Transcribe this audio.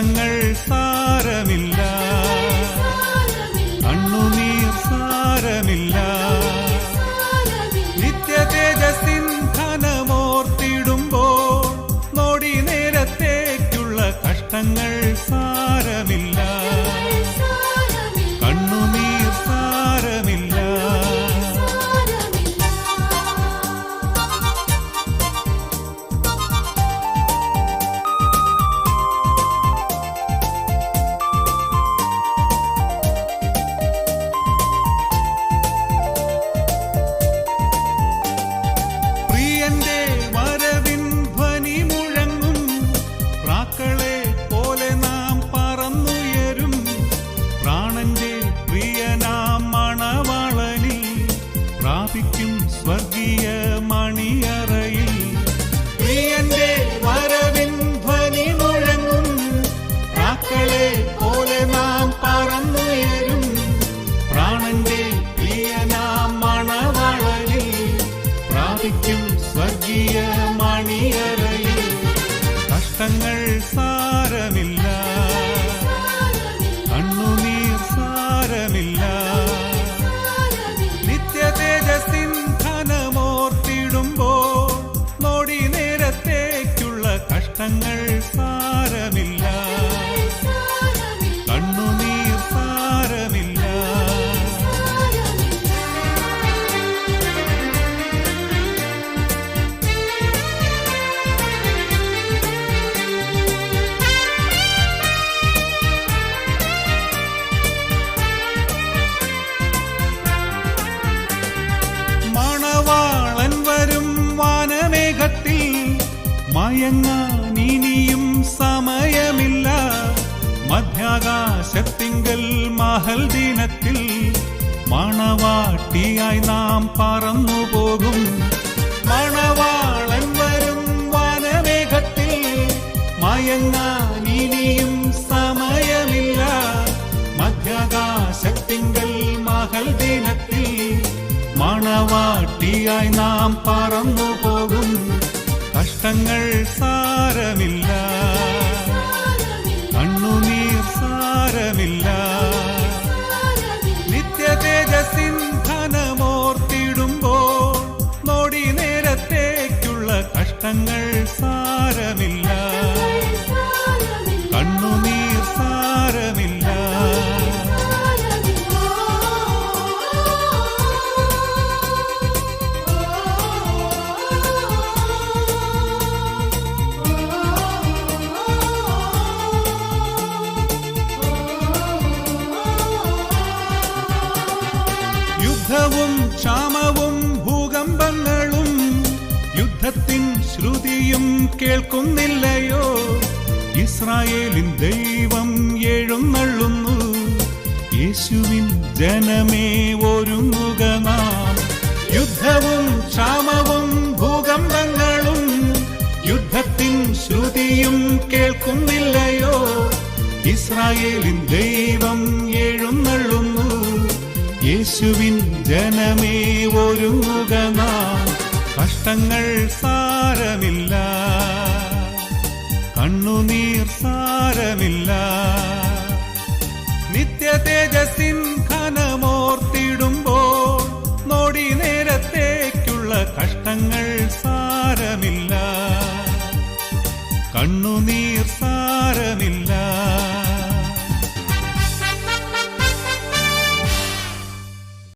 കഷ്ടങ്ങൾ പ്രാപിക്കും സ്വർഗീയ മണിയറയിൽ. കഷ്ടങ്ങൾ സാരമില്ല. കണ്ണുനീർ സാരമില്ല. നിത്യ തേജസ്സിൻ ധനമോർത്തിടുമ്പോൾ നോടി നേരത്തേക്കുള്ള കഷ്ടങ്ങൾ മയങ്ങാൻ സമയമില്ല. മധ്യാകാശത്തിങ്കൽ മഹൽ ദിനത്തിൽ മണവാട്ടിയായി നാം പറന്നു പോകും. മണവാളൻ വരും വനമേഘത്തിൽ. മയങ്ങാൻ സമയമില്ല. മധ്യാകാശത്തിങ്കൽ മഹൽ ദിനത്തിൽ മണവാട്ടിയായി നാം പറന്നു പോകും. കഷ്ടങ്ങൾ സാരമില്ല. യുദ്ധവും ക്ഷാമവും ഭൂകമ്പങ്ങളും യുദ്ധത്തിൻ ശ്രുതിയും കേൾക്കുന്നില്ലയോ? ഇസ്രായേലിൻ ദൈവം എഴുന്നള്ളുന്നു. യേശുവിൻ ജനമേ ഒരുങ്ങുക യുദ്ധവും ക്ഷാമവും ഭൂകമ്പങ്ങളും യുദ്ധത്തിൻ ശ്രുതിയും കേൾക്കുന്നില്ലയോ? ഇസ്രായേലിൻ ദൈവം യേശുവിൻ ജനമേ ഒരുങ്ങുക കഷ്ടങ്ങൾ സാരമില്ല. കണ്ണുനീർ സാരമില്ല. നിത്യ തേജസിൻ ഖനമോർത്തിടുമ്പോൾ നോടി നേരത്തേക്കുള്ള കഷ്ടങ്ങൾ സാരമില്ല. കണ്ണുനീർ സാ